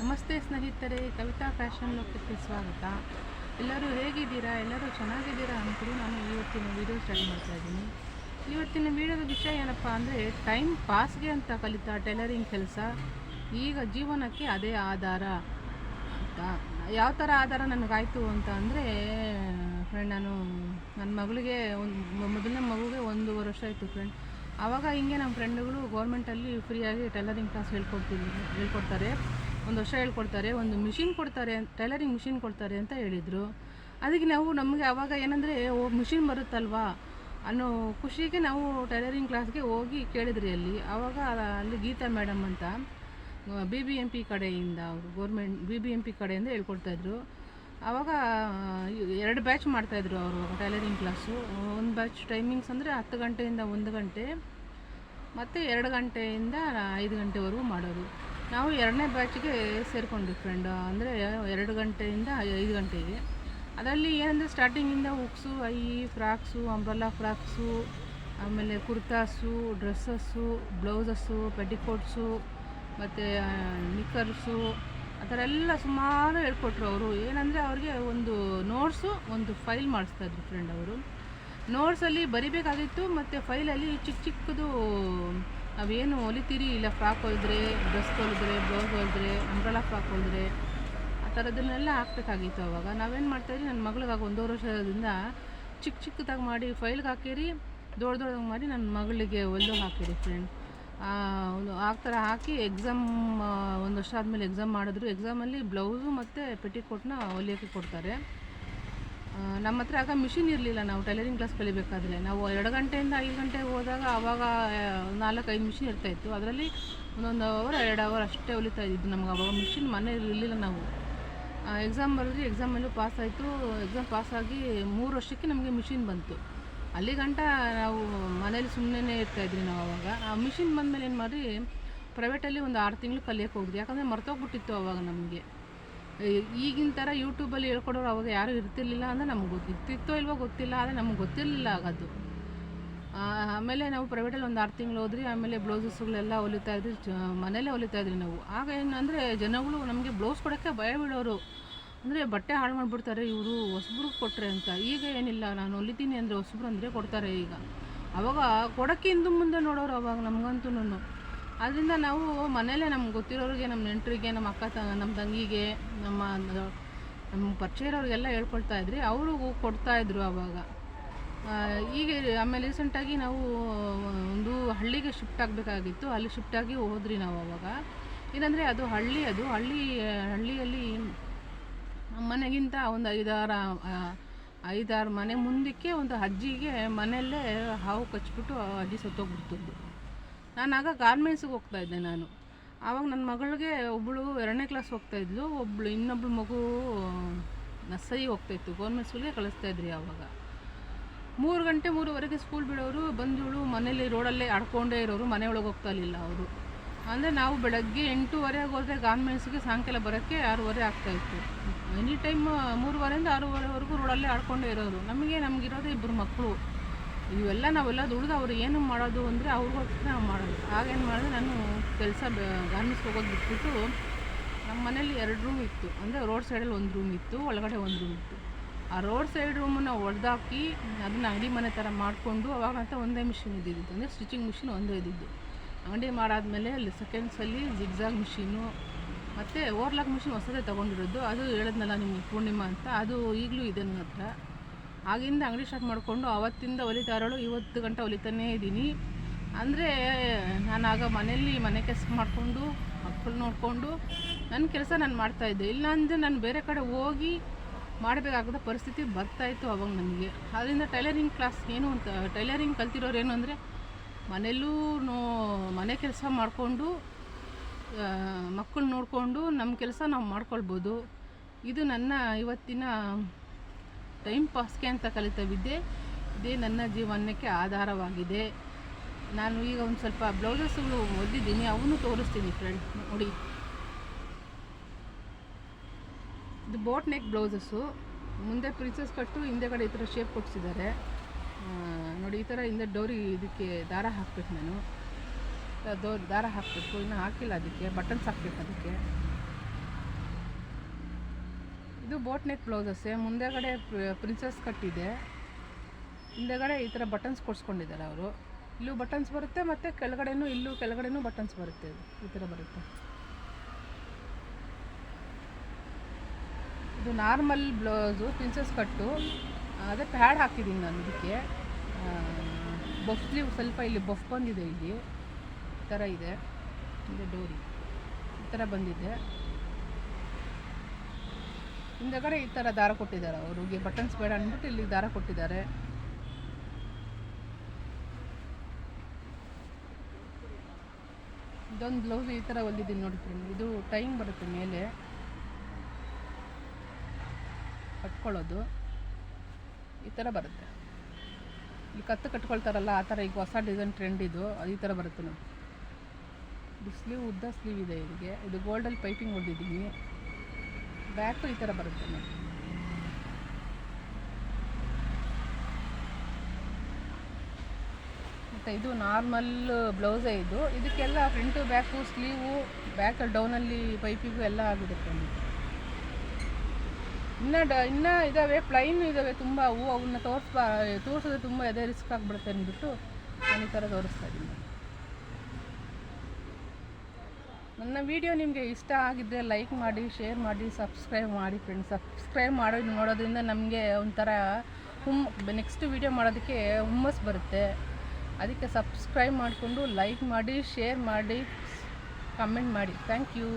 ನಮಸ್ತೆ ಸ್ನೇಹಿತರೆ, ಕವಿತಾ ಫ್ಯಾಷನ್ ಲೋಕಕ್ಕೆ ಸ್ವಾಗತ. ಎಲ್ಲರೂ ಹೇಗಿದ್ದೀರಾ? ಎಲ್ಲರೂ ಚೆನ್ನಾಗಿದ್ದೀರಾ ಅಂದ್ಕೊಂಡು ನಾನು ಇವತ್ತಿನ ವೀಡಿಯೋ ಸ್ಟಾರ್ಟ್ ಮಾಡ್ತಾ ಇದ್ದೀನಿ. ಇವತ್ತಿನ ವೀಡಿಯೋದ ವಿಷಯ ಏನಪ್ಪ ಅಂದರೆ ಟೈಮ್ ಪಾಸ್ಗೆ ಅಂತ ಕಲಿತ ಟೈಲರಿಂಗ್ ಕೆಲಸ, ಈಗ ಜೀವನಕ್ಕೆ ಅದೇ ಆಧಾರ. ಅಂತ ಯಾವ ಥರ ಆಧಾರ ನನಗಾಯಿತು ಅಂತ ಅಂದರೆ ಫ್ರೆಂಡ್ ನಾನು ನನ್ನ ಮಗಳಿಗೆ ಒಂದು, ಮೊದಲನೇ ಮಗುಗೆ ಒಂದೂವರೆ ವರ್ಷ ಆಯಿತು ಫ್ರೆಂಡ್ ಆವಾಗ ಹಿಂಗೆ ನಮ್ಮ ಫ್ರೆಂಡುಗಳು ಗೌರ್ಮೆಂಟಲ್ಲಿ ಫ್ರೀಯಾಗಿ ಟೈಲರಿಂಗ್ ಕ್ಲಾಸ್ ಹೇಳ್ಕೊಡ್ತೀವಿ ಹೇಳ್ಕೊಡ್ತಾರೆ. ಒಂದು ವರ್ಷ ಹೇಳ್ಕೊಡ್ತಾರೆ, ಒಂದು ಮಿಷಿನ್ ಕೊಡ್ತಾರೆ, ಟೈಲರಿಂಗ್ ಮಿಷಿನ್ ಕೊಡ್ತಾರೆ ಅಂತ ಹೇಳಿದರು. ಅದಕ್ಕೆ ನಾವು ನಮಗೆ ಆವಾಗ ಏನಂದರೆ, ಓ, ಮಿಷಿನ್ ಬರುತ್ತಲ್ವಾ ಅನ್ನೋ ಖುಷಿಗೆ ನಾವು ಟೈಲರಿಂಗ್ ಕ್ಲಾಸ್ಗೆ ಹೋಗಿ ಕೇಳಿದ್ರಿ ಅಲ್ಲಿ. ಆವಾಗ ಅಲ್ಲಿ ಗೀತಾ ಮೇಡಮ್ ಅಂತ ಬಿ ಬಿ ಎಂ ಪಿ ಕಡೆಯಿಂದ ಅವರು, government B B M P ಕಡೆಯಿಂದ ಹೇಳ್ಕೊಡ್ತಾಯಿದ್ರು ಆವಾಗ ಎರಡು ಬ್ಯಾಚ್ ಮಾಡ್ತಾಯಿದ್ರು ಅವರು ಟೈಲರಿಂಗ್ ಕ್ಲಾಸು. ಒಂದು ಬ್ಯಾಚ್ ಟೈಮಿಂಗ್ಸ್ ಅಂದರೆ ಹತ್ತು ಗಂಟೆಯಿಂದ ಒಂದು ಗಂಟೆ, ಮತ್ತು ಎರಡು ಗಂಟೆಯಿಂದ ಐದು ಗಂಟೆವರೆಗೂ ಮಾಡೋರು. ನಾವು ಎರಡನೇ ಬ್ಯಾಚ್ಗೆ ಸೇರಿಕೊಂಡ್ವಿ ಫ್ರೆಂಡ್ ಅಂದರೆ ಎರಡು ಗಂಟೆಯಿಂದ ಐದು ಗಂಟೆಗೆ. ಅದರಲ್ಲಿ ಏನಂದರೆ ಸ್ಟಾರ್ಟಿಂಗಿಂದ ಉಕ್ಸು ಐ ಫ್ರಾಕ್ಸು ಅಂಬ್ರಲ್ಲಾ ಫ್ರಾಕ್ಸು ಆಮೇಲೆ ಕುರ್ತಾಸು ಡ್ರೆಸ್ಸಸ್ಸು ಬ್ಲೌಸಸ್ಸು ಪೆಟಿಕೋಟ್ಸು ಮತ್ತು ನಿಕ್ಕರ್ಸು ಆ ಥರ ಎಲ್ಲ ಸುಮಾರು ಹೇಳ್ಕೊಟ್ರು ಅವರು. ಏನಂದರೆ ಅವ್ರಿಗೆ ಒಂದು ನೋಟ್ಸು ಒಂದು ಫೈಲ್ ಮಾಡಿಸ್ತಾ ಇದ್ರು ಫ್ರೆಂಡ್ ಅವರು. ನೋಟ್ಸಲ್ಲಿ ಬರಿಬೇಕಾಗಿತ್ತು, ಮತ್ತು ಫೈಲಲ್ಲಿ ಚಿಕ್ಕ ಚಿಕ್ಕದು ನಾವೇನು ಹೊಲಿತೀರಿ? ಇಲ್ಲ ಫ್ರಾಕ್ ಹೊಲಿದ್ರೆ ಡ್ರೆಸ್ ಹೊಲಿದ್ರೆ ಬ್ಲೌಸ್ ಹೊಲಿದ್ರೆ ಅಂಬ್ರಲಾ ಫ್ರಾಕ್ ಹೊಲಿದ್ರೆ, ಆ ಥರದನ್ನೆಲ್ಲ ಹಾಕ್ಬೇಕಾಗಿತ್ತು ಅವಾಗ. ನಾವೇನು ಮಾಡ್ತಾಯಿದ್ರಿ ನನ್ನ ಮಗಳಿಗಾಗ ಒಂದೂವರೆ ವರ್ಷದಿಂದ ಚಿಕ್ಕ ಚಿಕ್ಕದಾಗಿ ಮಾಡಿ ಫೈಲ್ಗೆ ಹಾಕಿರಿ, ದೊಡ್ಡ ದೊಡ್ಡದಾಗಿ ಮಾಡಿ ನನ್ನ ಮಗಳಿಗೆ ಹೊಲ್ದು ಹಾಕಿರಿ ಫ್ರೆಂಡ್ ಒಂದು ಆ ಥರ ಹಾಕಿ ಎಕ್ಸಾಮ್ ಒಂದು ವರ್ಷ ಆದಮೇಲೆ ಎಕ್ಸಾಮ್ ಮಾಡಿದ್ರು. ಎಕ್ಸಾಮಲ್ಲಿ ಬ್ಲೌಸು ಮತ್ತು ಪೆಟಿಕೋಟ್ನ ಹೊಲಿಯೋಕ್ಕೆ ಕೊಡ್ತಾರೆ. ನಮ್ಮ ಹತ್ರ ಆಗ ಮಿಷಿನ್ ಇರಲಿಲ್ಲ. ನಾವು ಟೈಲರಿಂಗ್ ಕ್ಲಾಸ್ ಕಲಿಬೇಕಾದ್ರೆ. ನಾವು ಎರಡು ಗಂಟೆಯಿಂದ ಐದು ಗಂಟೆಗೆ ಹೋದಾಗ ಆವಾಗ ನಾಲ್ಕೈದು ಮಿಷಿನ್ ಇರ್ತಾಯಿತ್ತು ಅದರಲ್ಲಿ ಒಂದೊಂದು ಅವರ್ ಎರಡು ಅವರ್ ಅಷ್ಟೇ ಹೊಲಿತಾ ಇದ್ದಿದ್ದು ನಮ್ಗೆ. ಅವಾಗ ಮಿಷಿನ್ ಮನೆ ಇರಲಿಲ್ಲ ನಾವು. ಎಕ್ಸಾಮ್ ಬರೆದ್ರಿ ಎಕ್ಸಾಮಲ್ಲೂ ಪಾಸ್ ಆಯಿತು. ಎಕ್ಸಾಮ್ ಪಾಸಾಗಿ ಮೂರು ವರ್ಷಕ್ಕೆ ನಮಗೆ ಮಿಷಿನ್ ಬಂತು. ಅಲ್ಲಿ ಗಂಟ ನಾವು ಮನೇಲಿ ಸುಮ್ಮನೆ ಇರ್ತಾಯಿದ್ವಿ ನಾವು ಅವಾಗ. ಆ ಮಿಷಿನ್ ಬಂದಮೇಲೆ ಏನು ಮಾಡಿ ಪ್ರೈವೇಟಲ್ಲಿ ಒಂದು ಆರು ತಿಂಗಳು ಕಲಿಯೋಕ್ಕೆ ಹೋಗಿದ್ವಿ. ಯಾಕಂದರೆ ಮರ್ತೋಗ್ಬಿಟ್ಟಿತ್ತು ಅವಾಗ ನಮಗೆ. ಈಗಿನ ಥರ ಯೂಟ್ಯೂಬಲ್ಲಿ ಹೇಳ್ಕೊಡೋರು ಅವಾಗ ಯಾರೂ ಇರ್ತಿರ್ಲಿಲ್ಲ ಅಂದರೆ ನಮ್ಗೆ ಗೊತ್ತಿತ್ತೋ ಇಲ್ವೋ ಗೊತ್ತಿಲ್ಲ, ಆದರೆ ನಮ್ಗೆ ಗೊತ್ತಿರಲಿಲ್ಲ ಆಗೋದು. ಆಮೇಲೆ ನಾವು ಪ್ರೈವೇಟಲ್ಲಿ ಒಂದು ಆರು ತಿಂಗಳು ಹೋದ್ರಿ ಆಮೇಲೆ ಬ್ಲೌಸಸ್ಗಳೆಲ್ಲ ಹೊಲಿತಾ ಇದ್ರಿ ಮನೇಲೇ ಹೊಲಿತಾ ಇದ್ರಿ ನಾವು. ಆಗ ಏನಂದರೆ ಜನಗಳು ನಮಗೆ ಬ್ಲೌಸ್ ಕೊಡೋಕ್ಕೆ ಭಯ ಬೀಳೋರು. ಅಂದರೆ ಬಟ್ಟೆ ಹಾಳು ಮಾಡಿಬಿಡ್ತಾರೆ, ಇವರು ಹೊಸಬ್ರಿಗೆ ಕೊಟ್ಟರೆ ಅಂತ. ಈಗ ಏನಿಲ್ಲ, ನಾನು ಹೊಲಿತೀನಿ ಅಂದರೆ ಹೊಸಬ್ರು ಅಂದರೆ ಕೊಡ್ತಾರೆ ಈಗ. ಅವಾಗ ಕೊಡೋಕ್ಕೆ ಹಿಂದೆ ಮುಂದೆ ನೋಡೋರು ಅವಾಗ ನಮಗಂತೂ ಅದರಿಂದ ನಾವು ಮನೆಯಲ್ಲೇ ನಮ್ಗೆ ಗೊತ್ತಿರೋರಿಗೆ ನಮ್ಮ ನೆಂಟರಿಗೆ ನಮ್ಮ ಅಕ್ಕ ತ ನಮ್ಮ ತಂಗಿಗೆ ನಮ್ಮ ನಮ್ಮ ಪರಿಚಯ ಇರೋರಿಗೆಲ್ಲ ಹೇಳ್ಕೊಳ್ತಾ ಇದ್ರಿ. ಅವರು ಕೊಡ್ತಾ ಇದ್ರು ಅವಾಗ. ಆ, ಈಗ ಆಮೇಲೆ ರೀಸೆಂಟಾಗಿ ನಾವು ಒಂದು ಹಳ್ಳಿಗೆ ಶಿಫ್ಟ್ ಆಗಬೇಕಾಗಿತ್ತು. ಅಲ್ಲಿ ಶಿಫ್ಟ್ ಆಗಿ ಹೋದ್ರಿ ನಾವು ಅವಾಗ. ಏನಂದರೆ ಅದು ಹಳ್ಳಿ ಅದು ಹಳ್ಳಿ ಹಳ್ಳಿಯಲ್ಲಿ ನಮ್ಮ ಮನೆಗಿಂತ ಒಂದು ಐದಾರು ಐದಾರು ಮನೆ ಮುಂದಕ್ಕೆ ಒಂದು ಅಜ್ಜಿಗೆ ಮನೆಯಲ್ಲೇ ಹಾವು ಕಚ್ಚಿಬಿಟ್ಟು ಅಜ್ಜಿ ಸತ್ತೋಗ್ಬಿಡ್ತಿದ್ದು ನಾನು ಆಗ ಗಾರ್ಮೆಂಟ್ಸಿಗೆ ಹೋಗ್ತಾ ಇದ್ದೆ ನಾನು. ಆವಾಗ ನನ್ನ ಮಗಳಿಗೆ ಒಬ್ಬಳು ಎರಡನೇ ಕ್ಲಾಸ್ ಹೋಗ್ತಾ ಇದ್ಲು ಒಬ್ಬಳು ಇನ್ನೊಬ್ಳು ಮಗು ನರ್ಸರಿ ಹೋಗ್ತಾಯಿತ್ತು ಗೌರ್ಮೆಂಟ್ ಸ್ಕೂಲ್ಗೆ ಕಳಿಸ್ತಾ ಇದ್ರಿ ಆವಾಗ. ಮೂರು ಗಂಟೆ, ಮೂರುವರೆಗೆ ಸ್ಕೂಲ್ ಬಿಡೋರು ಬಂದವಳು ಮನೇಲಿ ರೋಡಲ್ಲೇ ಆಡ್ಕೊಂಡೇ ಇರೋರು ಮನೆ ಒಳಗೆ ಹೋಗ್ತಾ ಇರಲಿಲ್ಲ ಅವರು. ಅಂದರೆ ನಾವು ಬೆಳಗ್ಗೆ ಎಂಟೂವರೆಗೆ ಹೋದರೆ ಗಾರ್ಮೆಂಟ್ಸ್ಗೆ ಸಾಯಂಕಾಲ ಬರೋಕ್ಕೆ ಆರೂವರೆ ಆಗ್ತಾಯಿತ್ತು ಎನಿ ಟೈಮ್ ಮೂರುವರೆಯಿಂದ ಆರೂವರೆವರೆಗೂ ರೋಡಲ್ಲೇ ಆಡ್ಕೊಂಡೇ ಇರೋರು. ನಮಗೆ, ನಮಗಿರೋದೇ ಇಬ್ಬರು ಮಕ್ಕಳು. ಇವೆಲ್ಲ ನಾವೆಲ್ಲ ದುಡಿದು ಅವ್ರು ಏನು ಮಾಡೋದು ಅಂದರೆ ಅವ್ರಿಗೋಸ್ಕರ ನಾವು ಮಾಡೋದು. ಆಗೇನು ಮಾಡಿದೆ, ನಾನು ಕೆಲಸ ಗಾರ್ಮೆಂಟ್ಸ್ಗೆ ಹೋಗೋದು ಬಿಟ್ಬಿಟ್ಟು ನಮ್ಮ ಮನೇಲಿ ಎರಡು ರೂಮ್ ಇತ್ತು. ಅಂದರೆ ರೋಡ್ ಸೈಡಲ್ಲಿ ಒಂದು ರೂಮ್ ಇತ್ತು, ಒಳಗಡೆ ಒಂದು ರೂಮ್ ಇತ್ತು. ಆ ರೋಡ್ ಸೈಡ್ ರೂಮನ್ನು ಒಡೆದಾಕಿ ಅದನ್ನು ಅಂಗಡಿ ಮನೆ ಥರ ಮಾಡಿಕೊಂಡು ಅವಾಗಂತ ಒಂದೇ ಮಿಷಿನ್ ಇದ್ದಿದ್ದು. ಅಂದರೆ ಸ್ಟಿಚಿಂಗ್ ಮಿಷಿನ್ ಒಂದೇ ಇದ್ದಿದ್ದು. ಅಂಗಡಿ ಮಾಡಾದಮೇಲೆ ಅಲ್ಲಿ ಸೆಕೆಂಡ್ಸಲ್ಲಿ ಜಿಗ್ಜಾಗ್ ಮಿಷಿನು ಮತ್ತು ಓರ್ಲಾಕ್ ಮಿಷಿನ್ ಹೊಸದೇ ತೊಗೊಂಡಿರೋದು. ಅದು ಹೇಳಿದ್ನಲ್ಲ ನಿಮಗೆ ಪೂರ್ಣಿಮಾ ಅಂತ. ಅದು ಈಗಲೂ ಇದೆ ನನ್ನ ಹತ್ರ. ಆಗಿಂದ ಅಂಗಡಿ ಸ್ಟಾರ್ಟ್ ಮಾಡಿಕೊಂಡು ಅವತ್ತಿಂದ ಹೊಲಿತಾ ಇರೋಳು ಇವತ್ತು ಗಂಟೆ ಹೊಲಿತಾನೇ ಇದ್ದೀನಿ. ಅಂದರೆ ನಾನು ಆಗ ಮನೆಯಲ್ಲಿ ಮನೆ ಕೆಲಸ ಮಾಡಿಕೊಂಡು, ಮಕ್ಕಳು ನೋಡಿಕೊಂಡು ನನ್ನ ಕೆಲಸ ನಾನು ಮಾಡ್ತಾಯಿದ್ದೆ ಇಲ್ಲಾಂದರೆ ನಾನು ಬೇರೆ ಕಡೆ ಹೋಗಿ ಮಾಡಬೇಕಾಗದ ಪರಿಸ್ಥಿತಿ ಬರ್ತಾಯಿತ್ತು ಅವಾಗ ನನಗೆ. ಅದರಿಂದ ಟೈಲರಿಂಗ್ ಕ್ಲಾಸ್ ಏನು ಅಂತ, ಟೈಲರಿಂಗ್ ಕಲ್ತಿರೋರು ಏನು ಅಂದರೆ ಮನೆಯಲ್ಲೂ ನೋ, ಮನೆ ಕೆಲಸ ಮಾಡಿಕೊಂಡು ಮಕ್ಕಳು ನೋಡಿಕೊಂಡು ನಮ್ಮ ಕೆಲಸ ನಾವು ಮಾಡ್ಕೊಳ್ಬೋದು. ಇದು ನನ್ನ ಇವತ್ತಿನ ಟೈಮ್ ಪಾಸ್ಗೆ ಅಂತ ಕಲಿತ ವಿದ್ಯೆ ಇದೇ ನನ್ನ ಜೀವನಕ್ಕೆ ಆಧಾರವಾಗಿದೆ. ನಾನು ಈಗ ಒಂದು ಸ್ವಲ್ಪ ಬ್ಲೌಸಸ್ಗಳು ಓದಿದ್ದೀನಿ ಅವನ್ನು ತೋರಿಸ್ತೀನಿ ಫ್ರೆಂಡ್. ನೋಡಿ. ಇದು ಬೋಟ್ ನೆಕ್ ಬ್ಲೌಸಸ್ಸು ಮುಂದೆ ಪ್ರಿನ್ಸಸ್ ಕಟ್ಟು ಹಿಂದೆಗಡೆ ಈ ಥರ ಶೇಪ್ ಕೊಡಿಸಿದ್ದಾರೆ. ನೋಡಿ, ಈ ಥರ ಹಿಂದೆ ಡೋರಿ ಇದಕ್ಕೆ ದಾರ ಹಾಕ್ಬೇಕು ನಾನು. ದಾರ ಹಾಕಬೇಕು. ಇನ್ನೂ ಹಾಕಿಲ್ಲ ಅದಕ್ಕೆ. ಬಟನ್ಸ್ ಹಾಕ್ಬೇಕು ಅದಕ್ಕೆ. ಇದು ಬೋಟ್ ನೆಕ್ ಬ್ಲೌಸಸ್ಸೇ ಮುಂದೆಗಡೆ ಪ್ರಿನ್ಸಸ್ ಕಟ್ಟಿದೆ ಹಿಂದೆಗಡೆ ಈ ಥರ ಬಟನ್ಸ್ ಕೊಡ್ಸ್ಕೊಂಡಿದ್ದಾರೆ ಅವರು. ಇಲ್ಲೂ ಬಟನ್ಸ್ ಬರುತ್ತೆ ಮತ್ತು ಕೆಳಗಡೆನೂ, ಇಲ್ಲೂ ಕೆಳಗಡೆನೂ ಬಟನ್ಸ್ ಬರುತ್ತೆ ಈ ಥರ ಬರುತ್ತೆ. ಇದು ನಾರ್ಮಲ್ ಬ್ಲೌಸು ಪ್ರಿನ್ಸಸ್ ಕಟ್ಟು ಅದೇ ಪ್ಯಾಡ್ ಹಾಕಿದ್ದೀನಿ ನಾನು ಇದಕ್ಕೆ. ಬಫ್ ಸ್ಲೀವ್ ಸ್ವಲ್ಪ ಇಲ್ಲಿ ಬಫ್ ಬಂದಿದೆ ಇಲ್ಲಿ. ಈ ಥರ ಇದೆ. ಇದೆ. ಡೋರಿ ಈ ಥರ ಬಂದಿದೆ. ಹಿಂದೆಗಡೆ ಈ ಥರ ದಾರ ಕೊಟ್ಟಿದ್ದಾರೆ ಅವ್ರಿಗೆ ಬಟನ್ಸ್ ಬೇಡ ಅಂದ್ಬಿಟ್ಟು ಇಲ್ಲಿ ದಾರ ಕೊಟ್ಟಿದ್ದಾರೆ. ಇದೊಂದು ಬ್ಲೌಸ್ ಈ ಥರ ಹೊಲಿದ್ದೀನಿ ನೋಡಿ ಫ್ರೆಂಡ್ ಇದು ಟೈಮ್ ಬರುತ್ತೆ ಮೇಲೆ. ಕಟ್ಕೊಳ್ಳೋದು. ಈ ಥರ ಬರುತ್ತೆ. ಈ ಕತ್ತು ಕಟ್ಕೊಳ್ತಾರಲ್ಲ, ಆ ಥರ ಈಗ ಹೊಸ ಡಿಸೈನ್ ಟ್ರೆಂಡ್ ಇದು. ಅದು ಈ ಥರ ಬರುತ್ತೆ ನೋಡಿ. ಇದು ಸ್ಲೀವ್ ಉದ್ದ ಸ್ಲೀವ್ ಇದೆ ಇದಕ್ಕೆ ಇದು ಗೋಲ್ಡಲ್ಲಿ ಪೈಪಿಂಗ್ ಹೊಡೆದಿದ್ದೀನಿ ಬ್ಯಾಕು ಈ ಥರ ಬರುತ್ತೆ ನೋಡಿ. ಮತ್ತು ಇದು ನಾರ್ಮಲ್ ಬ್ಲೌಸೇ ಇದು. ಇದಕ್ಕೆಲ್ಲ ಫ್ರಂಟು ಬ್ಯಾಕು ಸ್ಲೀವು ಬ್ಯಾಕ್ ಡೌನಲ್ಲಿ ಪೈಪಿಗೂ ಎಲ್ಲ ನೋಡಿ. ಇನ್ನು ಡ, ಇನ್ನೂ ಇದ್ದಾವೆ ಪ್ಲೈನ್ ಇದ್ದಾವೆ ತುಂಬ. ಹೂವು ಅವನ್ನ ತೋರಿಸ್ಬಾ, ತೋರಿಸಿದ್ರೆ ತುಂಬ ಎದೆ ರಿಸ್ಕ್ ಆಗಿಬಿಡುತ್ತೆ ಅಂದ್ಬಿಟ್ಟು ನಾನು ಈ ಥರ ತೋರಿಸ್ತಾ ಇದ್ದೀನಿ. ನನ್ನ ವಿಡಿಯೋ ನಿಮಗೆ ಇಷ್ಟ ಆಗಿದ್ದರೆ ಲೈಕ್ ಮಾಡಿ, ಶೇರ್ ಮಾಡಿ, ಸಬ್ಸ್ಕ್ರೈಬ್ ಮಾಡಿ ಫ್ರೆಂಡ್ ಸಬ್ಸ್ಕ್ರೈಬ್ ಮಾಡೋದು ನೋಡೋದ್ರಿಂದ ನಮಗೆ ಒಂಥರ ಹುಮ್ ನೆಕ್ಸ್ಟ್ ವೀಡಿಯೋ ಮಾಡೋದಕ್ಕೆ ಹುಮ್ಮಸ್ ಬರುತ್ತೆ. ಅದಕ್ಕೆ ಸಬ್ಸ್ಕ್ರೈಬ್ ಮಾಡಿಕೊಂಡು ಲೈಕ್ ಮಾಡಿ, ಶೇರ್ ಮಾಡಿ ಕಮೆಂಟ್ ಮಾಡಿ. Thank you